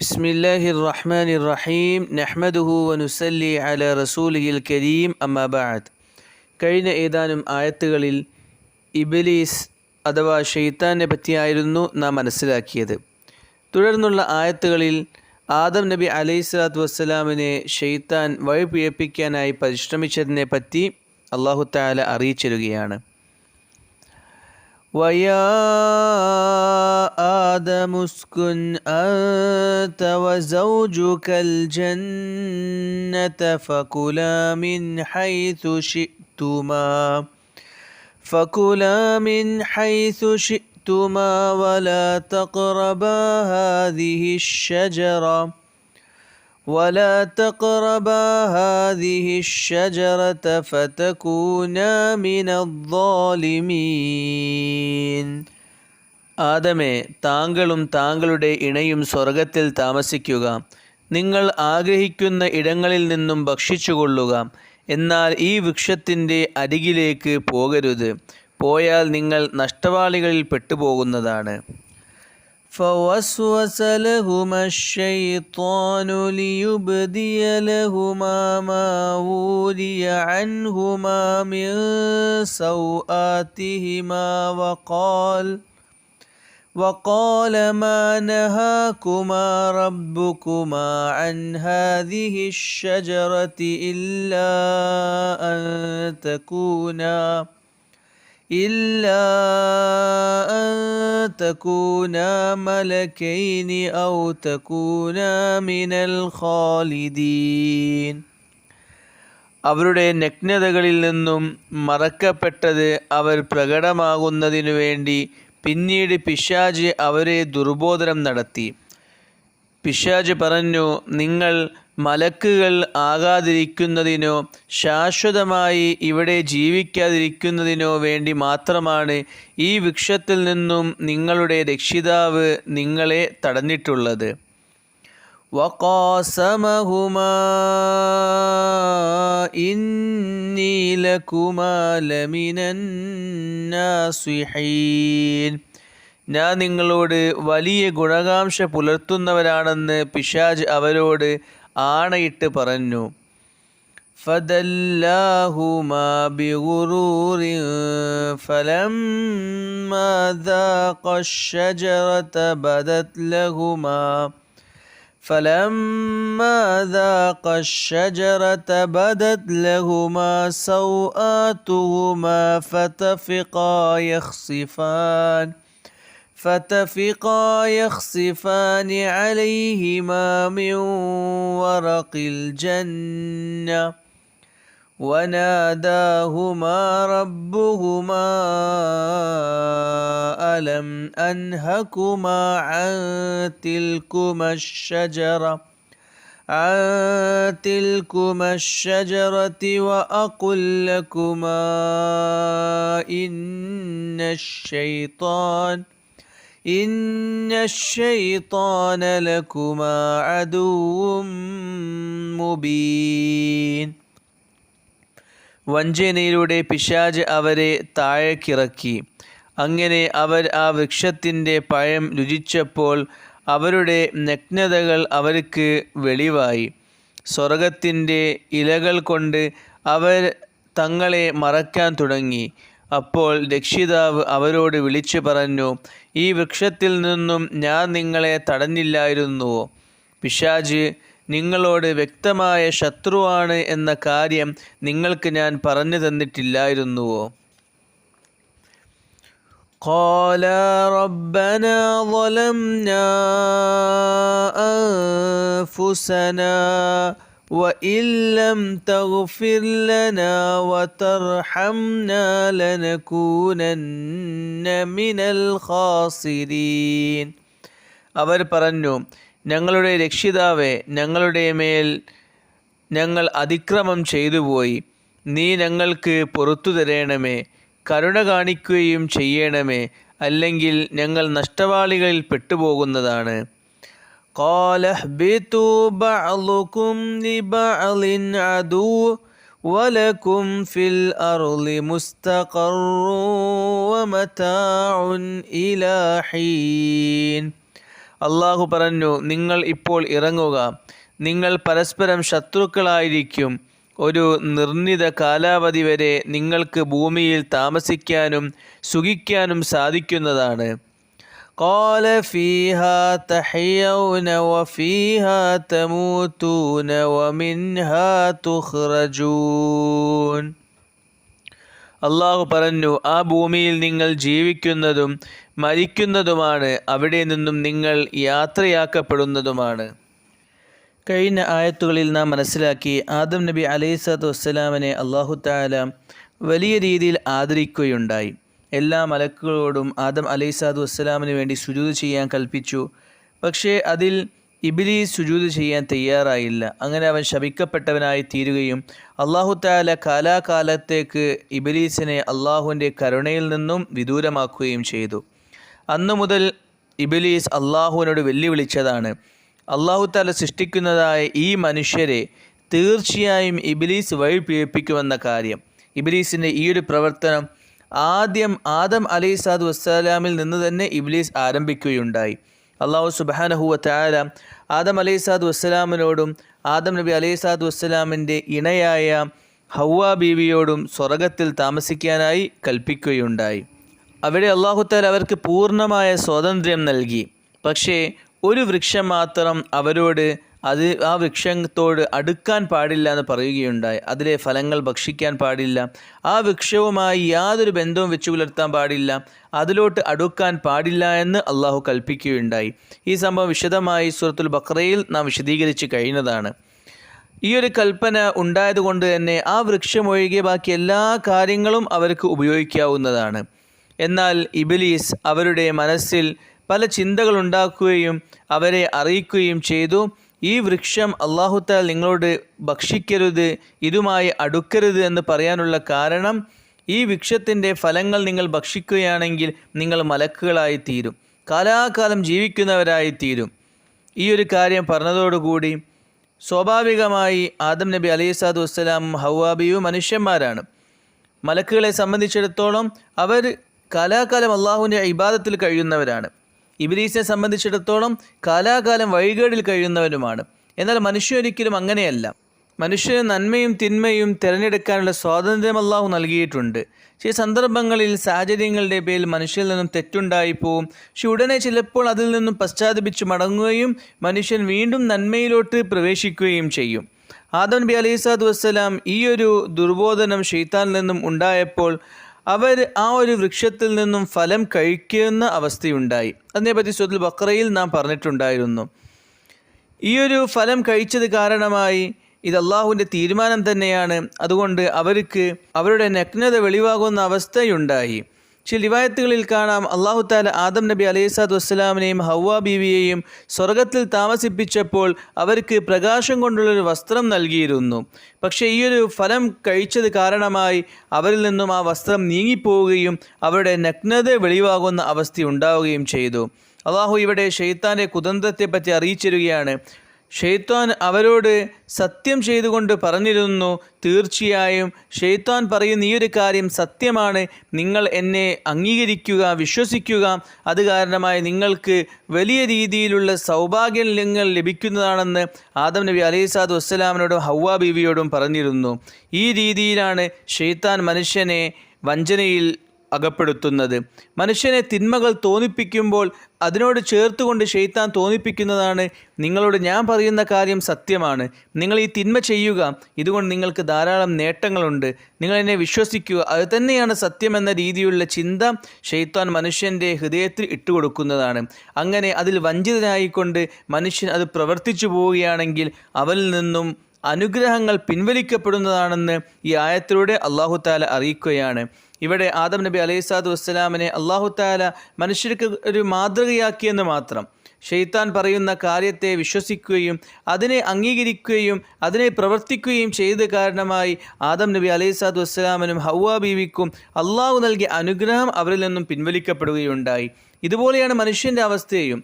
بسم الله الرحمن الرحيم نحمده ونسلي على رسوله الكريم أما بعد കഴിഞ്ഞ ഏതാനും ആയത്തുകളിൽ ഇബിലീസ് അഥവാ ഷെയ്ത്താനെ പറ്റിയായിരുന്നു നാം മനസ്സിലാക്കിയത് തുടർന്നുള്ള ആയത്തുകളിൽ ആദം നബി അലൈഹി സ്വലാത്തു വസ്സലാമിനെ ഷെയ്ത്താൻ വഴിപിഴപ്പിക്കാനായി പരിശ്രമിച്ചതിനെ പറ്റി അള്ളാഹു താല അറിയിച്ചിരുകയാണ് ويا آدم اسكن أنت وزوجك الجنة فكلا من حيث شئتما. فكلا من حيث شئتما ولا تقربا هذه الشجرة. ولا تقربا هذه الشجرة فتكونا من الظالمين ആദമേ താങ്കളും താങ്കളുടെ ഇണയും സ്വർഗത്തിൽ താമസിക്കുക നിങ്ങൾ ആഗ്രഹിക്കുന്ന ഇടങ്ങളിൽ നിന്നും ഭക്ഷിച്ചുകൊള്ളുക എന്നാൽ ഈ വൃക്ഷത്തിൻ്റെ അരികിലേക്ക് പോകരുത് പോയാൽ നിങ്ങൾ നഷ്ടവാളികളിൽ പെട്ടുപോകുന്നതാണ് فوسوس لهما الشيطان ليبدي لهما ما ولي عنهما من سوآتهما وقال وقال ما نهاكما ربكما عن هذه الشجرة إلا أن تكونا إلا أن تكونا ملكين أو تكونا من الخالدين അവരുടെ നഗ്നതകളിൽ നിന്നും മറക്കപ്പെട്ടത് അവർ പ്രകടമാകുന്നതിനു വേണ്ടി പിന്നീട് പിശാജ് അവരെ ദുർബോധനം നടത്തി പിശാജ് പറഞ്ഞു നിങ്ങൾ മലക്കുകൾ ആകാതിരിക്കുന്നതിനോ ശാശ്വതമായി ഇവിടെ ജീവിക്കാതിരിക്കുന്നതിനോ വേണ്ടി മാത്രമാണ് ഈ വൃക്ഷത്തിൽ നിന്നും നിങ്ങളുടെ രക്ഷിതാവ് നിങ്ങളെ തടഞ്ഞിട്ടുള്ളത്. ഞാൻ നിങ്ങളോട് വലിയ ഗുണകാംക്ഷ പുലർത്തുന്നവരാണെന്ന് പിശാജ് അവരോട് ആണയിട്ട് പറഞ്ഞു فدلاهما بغرور فلما ذاقا الشجرة بدت لهما فلما ذاقا الشجرة بدت لهما سوآتهما فتفقا يخصفان فتفقا يخصفان عليهما من ورق الجنة وناداهما ربهما ألم أنهكما عن تلكما الشجرة عن تلكما الشجرة وأقل لكما إن الشيطان إن الشيطان لكما عدو مبين വഞ്ചനയിലൂടെ പിശാജ് അവരെ താഴേക്കിറക്കി അങ്ങനെ അവർ ആ വൃക്ഷത്തിൻ്റെ പഴം രുചിച്ചപ്പോൾ അവരുടെ നഗ്നതകൾ അവർക്ക് വെളിവായി സ്വർഗത്തിൻ്റെ ഇലകൾ കൊണ്ട് അവർ തങ്ങളെ മറക്കാൻ തുടങ്ങി അപ്പോൾ രക്ഷിതാവ് അവരോട് വിളിച്ചു പറഞ്ഞു ഈ വൃക്ഷത്തിൽ നിന്നും ഞാൻ നിങ്ങളെ തടഞ്ഞില്ലായിരുന്നുവോ പിശാജ് നിങ്ങളോട് വ്യക്തമായ ശത്രുവാണ് എന്ന കാര്യം നിങ്ങൾക്ക് ഞാൻ പറഞ്ഞു തന്നിട്ടില്ലായിരുന്നുവോ قال ربنا ظلمنا أنفسنا وإن لم تغفر لنا وترحمنا لنكونن من الخاسرين അവർ പറഞ്ഞു ഞങ്ങളുടെ രക്ഷിതാവെ ഞങ്ങളുടെ മേൽ ഞങ്ങൾ അതിക്രമം ചെയ്തുപോയി നീ ഞങ്ങൾക്ക് പുറത്തു തരേണമേ കരുണ കാണിക്കുകയും ചെയ്യണമേ അല്ലെങ്കിൽ ഞങ്ങൾ നഷ്ടവാളികളിൽ പെട്ടുപോകുന്നതാണ് قال اهبطوا بعضكم لبعض عدو ولكم في الأرض مستقر ومتاع إلى حين അള്ളാഹു പറഞ്ഞു നിങ്ങൾ ഇപ്പോൾ ഇറങ്ങുക നിങ്ങൾ പരസ്പരം ശത്രുക്കളായിരിക്കും ഒരു നിർണിത കാലാവധി വരെ നിങ്ങൾക്ക് ഭൂമിയിൽ താമസിക്കാനും സുഖിക്കാനും സാധിക്കുന്നതാണ് قال فيها تحيون وفيها تموتون ومنها تخرجون അള്ളാഹു പറഞ്ഞു ആ ഭൂമിയിൽ നിങ്ങൾ ജീവിക്കുന്നതും മരിക്കുന്നതുമാണ് അവിടെ നിന്നും നിങ്ങൾ യാത്രയാക്കപ്പെടുന്നതുമാണ് കഴിഞ്ഞ ആയത്തുകളിൽ നാം മനസ്സിലാക്കി ആദം നബി അലൈഹിസ്സലാത്തു വസ്സലാമിനെ അള്ളാഹു താല വലിയ രീതിയിൽ ആദരിക്കുകയുണ്ടായി എല്ലാ മലക്കുകളോടും ആദം അലൈഹിസ്സാത്തു വസ്സലാമിന് വേണ്ടി സുജൂത് ചെയ്യാൻ കൽപ്പിച്ചു. പക്ഷേ അതിൽ ഇബിലീസ് സുജൂത് ചെയ്യാൻ തയ്യാറായില്ല. അങ്ങനെ അവൻ ശപിക്കപ്പെട്ടവനായി തീരുകയും അള്ളാഹു താല കാലാകാലത്തേക്ക് ഇബിലീസിനെ അള്ളാഹുവിന്റെ കരുണയിൽ നിന്നും വിദൂരമാക്കുകയും ചെയ്തു. അന്നു മുതൽ ഇബിലീസ് അള്ളാഹുവിനോട് വെല്ലുവിളിച്ചതാണ്. അള്ളാഹു താല സൃഷ്ടിക്കുന്നതായ ഈ മനുഷ്യരെ തീർച്ചയായും ഇബിലീസ് വഴി പിഴപ്പിക്കുമെന്ന കാര്യം. ഇബിലീസിന്റെ ഈ ഒരു പ്രവർത്തനം ആദ്യം ആദം അലൈഹി സാദ് വസ്സലാമിൽ നിന്ന് തന്നെ ഇബ്ലീസ് ആരംഭിക്കുകയുണ്ടായി. അള്ളാഹു സുബാനഹുവ താല ആദം അലൈഹി സാദ് വസ്സലാമിനോടും ആദം നബി അലൈഹി സാദ് വസ്സലാമിന്റെ ഇണയായ ഹൗവ ബീവിയോടും സ്വർഗത്തിൽ താമസിക്കാനായി കൽപ്പിക്കുകയുണ്ടായി. അവിടെ അള്ളാഹുത്താൽ അവർക്ക് പൂർണമായ സ്വാതന്ത്ര്യം നൽകി. പക്ഷേ ഒരു വൃക്ഷം മാത്രം അവരോട് അത് ആ വൃക്ഷത്തോട് അടുക്കാൻ പാടില്ല എന്ന് പറയുകയുണ്ടായി. അതിലെ ഫലങ്ങൾ ഭക്ഷിക്കാൻ പാടില്ല. ആ വൃക്ഷവുമായി യാതൊരു ബന്ധവും വെച്ചു പുലർത്താൻ പാടില്ല. അതിലോട്ട് അടുക്കാൻ പാടില്ല എന്ന് അള്ളാഹു കൽപ്പിക്കുകയുണ്ടായി. ഈ സംഭവം വിശദമായി സൂറത്തുൽ ബക്രയിൽ നാം വിശദീകരിച്ച് കഴിഞ്ഞതാണ്. ഈ ഒരു കൽപ്പന ഉണ്ടായതുകൊണ്ട് തന്നെ ആ വൃക്ഷം ഒഴികെ ബാക്കി എല്ലാ കാര്യങ്ങളും അവർക്ക് ഉപയോഗിക്കാവുന്നതാണ്. എന്നാൽ ഇബിലീസ് അവരുടെ മനസ്സിൽ പല ചിന്തകൾ ഉണ്ടാക്കുകയും അവരെ അറിയിക്കുകയും ചെയ്തു. ഈ വൃക്ഷം അള്ളാഹുത്താൽ നിങ്ങളോട് ഭക്ഷിക്കരുത് ഇതുമായി അടുക്കരുത് എന്ന് പറയാനുള്ള കാരണം ഈ വൃക്ഷത്തിന്റെ ഫലങ്ങൾ നിങ്ങൾ ഭക്ഷിക്കുകയാണെങ്കിൽ നിങ്ങൾ മലക്കുകളായി തീരും കാലാകാലം ജീവിക്കുന്നവരായി തീരും ഈ ഒരു കാര്യം പറഞ്ഞതോടുകൂടി സ്വാഭാവികമായി ആദം നബി അലൈഹി സാദു വസ്സലാം ഹവാബിയും മനുഷ്യന്മാരാണ്. മലക്കുകളെ സംബന്ധിച്ചിടത്തോളം അവർ കാലാകാലം അള്ളാഹുവിന്റെ ഇബാദത്തിൽ കഴിയുന്നവരാണ്. ഇബിലീസിനെ സംബന്ധിച്ചിടത്തോളം കാലാകാലം വഴികേടിൽ കഴിയുന്നവരുമാണ് എന്നാൽ മനുഷ്യരൊരിക്കലും അങ്ങനെയല്ല. മനുഷ്യന് നന്മയും തിന്മയും തിരഞ്ഞെടുക്കാനുള്ള സ്വാതന്ത്ര്യം അള്ളാഹു നൽകിയിട്ടുണ്ട്. ചില സന്ദർഭങ്ങളിൽ സാഹചര്യങ്ങളുടെ പേരിൽ മനുഷ്യരിൽ നിന്നും തെറ്റുണ്ടായി പോവും. പക്ഷെ ഉടനെ ചിലപ്പോൾ അതിൽ നിന്നും പശ്ചാത്തപിച്ച് മടങ്ങുകയും മനുഷ്യൻ വീണ്ടും നന്മയിലോട്ട് പ്രവേശിക്കുകയും ചെയ്യും. ആദം നബി അലൈഹിസ്സാദു വസ്സലാം ഈ ഒരു ദുർബോധനം ഷെയ്ത്താനിൽ നിന്നും ഉണ്ടായപ്പോൾ അവർ ആ ഒരു വൃക്ഷത്തിൽ നിന്നും ഫലം കഴിക്കുന്ന അവസ്ഥയുണ്ടായി. അതിനെപ്പറ്റി സുഹൃത്തുൽ ബക്രയിൽ നാം പറഞ്ഞിട്ടുണ്ടായിരുന്നു. ഈ ഒരു ഫലം കഴിച്ചത് കാരണമായി ഇത് അള്ളാഹുവിന്റെ തീരുമാനം തന്നെയാണ്. അതുകൊണ്ട് അവർക്ക് അവരുടെ നഗ്നത വെളിവാകുന്ന അവസ്ഥയുണ്ടായി. ചില റിവായത്തുകളിൽ കാണാം അള്ളാഹു താല ആദം നബി അലൈഹിസാദ് വസ്സലാമിനെയും ഹൗവ ബീവിയെയും സ്വർഗത്തിൽ താമസിപ്പിച്ചപ്പോൾ അവർക്ക് പ്രകാശം കൊണ്ടുള്ളൊരു വസ്ത്രം നൽകിയിരുന്നു. പക്ഷേ ഈ ഒരു ഫലം കഴിച്ചത് കാരണമായി അവരിൽ നിന്നും ആ വസ്ത്രം നീങ്ങിപ്പോവുകയും അവരുടെ നഗ്നത വെളിവാകുന്ന അവസ്ഥ ഉണ്ടാവുകയും ചെയ്തു. അള്ളാഹു ഇവിടെ ഷെയ്ത്താന്റെ കുതന്ത്രത്തെപ്പറ്റി അറിയിച്ചിരുകയാണ് ഷെയ്ത്താൻ അവരോട് സത്യം ചെയ്തുകൊണ്ട് പറഞ്ഞിരുന്നു തീർച്ചയായും ഷെയ്ത്താൻ പറയുന്ന ഈ ഒരു കാര്യം സത്യമാണ്. നിങ്ങൾ എന്നെ അംഗീകരിക്കുക വിശ്വസിക്കുക. അത് കാരണമായി നിങ്ങൾക്ക് വലിയ രീതിയിലുള്ള സൗഭാഗ്യം നിങ്ങൾ ലഭിക്കുന്നതാണെന്ന് ആദം നബി അലൈസാദ് വസ്സലാമിനോടും ഹൗവ ബീവിയോടും പറഞ്ഞിരുന്നു. ഈ രീതിയിലാണ് ഷെയ്ത്താൻ മനുഷ്യനെ വഞ്ചനയിൽ അകപ്പെടുത്തുന്നത്. മനുഷ്യനെ തിന്മകൾ തോന്നിപ്പിക്കുമ്പോൾ അതിനോട് ചേർത്തുകൊണ്ട് ഷെയ്ത്താൻ തോന്നിപ്പിക്കുന്നതാണ്. നിങ്ങളോട് ഞാൻ പറയുന്ന കാര്യം സത്യമാണ്. നിങ്ങൾ ഈ തിന്മ ചെയ്യുക. ഇതുകൊണ്ട് നിങ്ങൾക്ക് ധാരാളം നേട്ടങ്ങളുണ്ട്. നിങ്ങൾ എന്നെ വിശ്വസിക്കുക. അത് തന്നെയാണ് സത്യമെന്ന രീതിയിലുള്ള ചിന്ത ഷെയ്ത്താൻ മനുഷ്യന്റെ ഹൃദയത്തിൽ ഇട്ടുകൊടുക്കുന്നതാണ്. അങ്ങനെ അതിൽ വഞ്ചിതനായിക്കൊണ്ട് മനുഷ്യൻ അത് പ്രവർത്തിച്ചു പോവുകയാണെങ്കിൽ അവരിൽ നിന്നും അനുഗ്രഹങ്ങൾ പിൻവലിക്കപ്പെടുന്നതാണെന്ന് ഈ ആയത്തിലൂടെ അള്ളാഹു താല അറിയിക്കുകയാണ്. ഇവിടെ ആദം നബി സ്വലാത്തു വസ്സലാമിനെ അള്ളാഹു താല മനുഷ്യർക്ക് ഒരു മാതൃകയാക്കിയെന്ന് മാത്രം. ഷെയ്ത്താൻ പറയുന്ന കാര്യത്തെ വിശ്വസിക്കുകയും അതിനെ അംഗീകരിക്കുകയും അതിനെ പ്രവർത്തിക്കുകയും ചെയ്ത കാരണമായി ആദം നബി സ്വലാത്തു വസ്സലാമിനും ഹൗവ ബീവിക്കും അള്ളാഹു നൽകിയ അനുഗ്രഹം അവരിൽ നിന്നും പിൻവലിക്കപ്പെടുകയുണ്ടായി. ഇതുപോലെയാണ് മനുഷ്യന്റെ അവസ്ഥയും.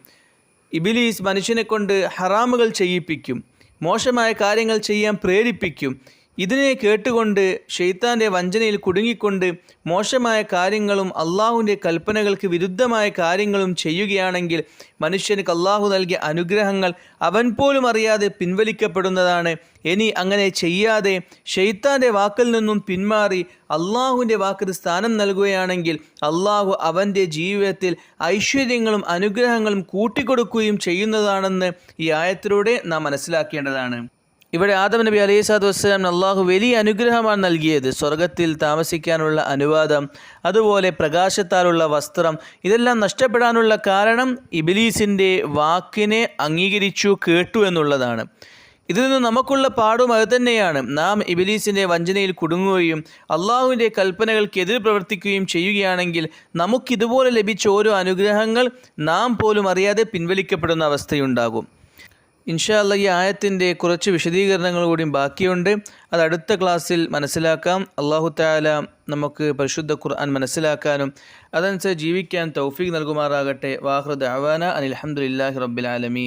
ഇബിലീസ് മനുഷ്യനെ കൊണ്ട് ഹറാമുകൾ ചെയ്യിപ്പിക്കും. മോശമായ കാര്യങ്ങൾ ചെയ്യാൻ പ്രേരിപ്പിക്കും. ഇതിനെ കേട്ടുകൊണ്ട് ഷെയ്ത്താന്റെ വഞ്ചനയിൽ കുടുങ്ങിക്കൊണ്ട് മോശമായ കാര്യങ്ങളും അള്ളാഹുവിന്റെ കൽപ്പനകൾക്ക് വിരുദ്ധമായ കാര്യങ്ങളും ചെയ്യുകയാണെങ്കിൽ മനുഷ്യന് അള്ളാഹു നൽകിയ അനുഗ്രഹങ്ങൾ അവൻ പോലും അറിയാതെ പിൻവലിക്കപ്പെടുന്നതാണ്. ഇനി അങ്ങനെ ചെയ്യാതെ ഷെയ്ത്താന്റെ വാക്കിൽ നിന്നും പിന്മാറി അള്ളാഹുവിന്റെ വാക്കിന് സ്ഥാനം നൽകുകയാണെങ്കിൽ അള്ളാഹു അവന്റെ ജീവിതത്തിൽ ഐശ്വര്യങ്ങളും അനുഗ്രഹങ്ങളും കൂട്ടിക്കൊടുക്കുകയും ചെയ്യുന്നതാണെന്ന് ഈ ആയത്തിലൂടെ നാം മനസ്സിലാക്കേണ്ടതാണ്. ഇവിടെ ആദം നബി അലൈഹി സ്വലാത്തു വസ്സലാം അള്ളാഹു വലിയ അനുഗ്രഹമാണ് നൽകിയത്. സ്വർഗത്തിൽ താമസിക്കാനുള്ള അനുവാദം അതുപോലെ പ്രകാശത്താലുള്ള വസ്ത്രം ഇതെല്ലാം നഷ്ടപ്പെടാനുള്ള കാരണം ഇബിലീസിന്റെ വാക്കിനെ അംഗീകരിച്ചു കേട്ടു എന്നുള്ളതാണ്. ഇതിൽ നിന്ന് നമുക്കുള്ള പാഠവും അത് തന്നെയാണ്. നാം ഇബിലീസിന്റെ വഞ്ചനയിൽ കുടുങ്ങുകയും അള്ളാഹുവിന്റെ കൽപ്പനകൾക്കെതിരെ പ്രവർത്തിക്കുകയും ചെയ്യുകയാണെങ്കിൽ നമുക്കിതുപോലെ ലഭിച്ച ഓരോ അനുഗ്രഹങ്ങൾ നാം പോലും അറിയാതെ പിൻവലിക്കപ്പെടുന്ന അവസ്ഥയുണ്ടാകും. ഇൻഷാല്ല ഈ ആയത്തിന്റെ കുറച്ച് വിശദീകരണങ്ങൾ കൂടിയും ബാക്കിയുണ്ട്. അത് അടുത്ത ക്ലാസ്സിൽ മനസ്സിലാക്കാം. അള്ളാഹു താല നമുക്ക് പരിശുദ്ധ ഖുർആൻ മനസ്സിലാക്കാനും അതനുസരിച്ച് ജീവിക്കാൻ തൗഫീഖ് നൽകുമാറാകട്ടെ. വാഹൃദ് അവാന അനിൽ അഹമ്മദില്ലാഹി റബ്ബിൽ ആലമീൻ.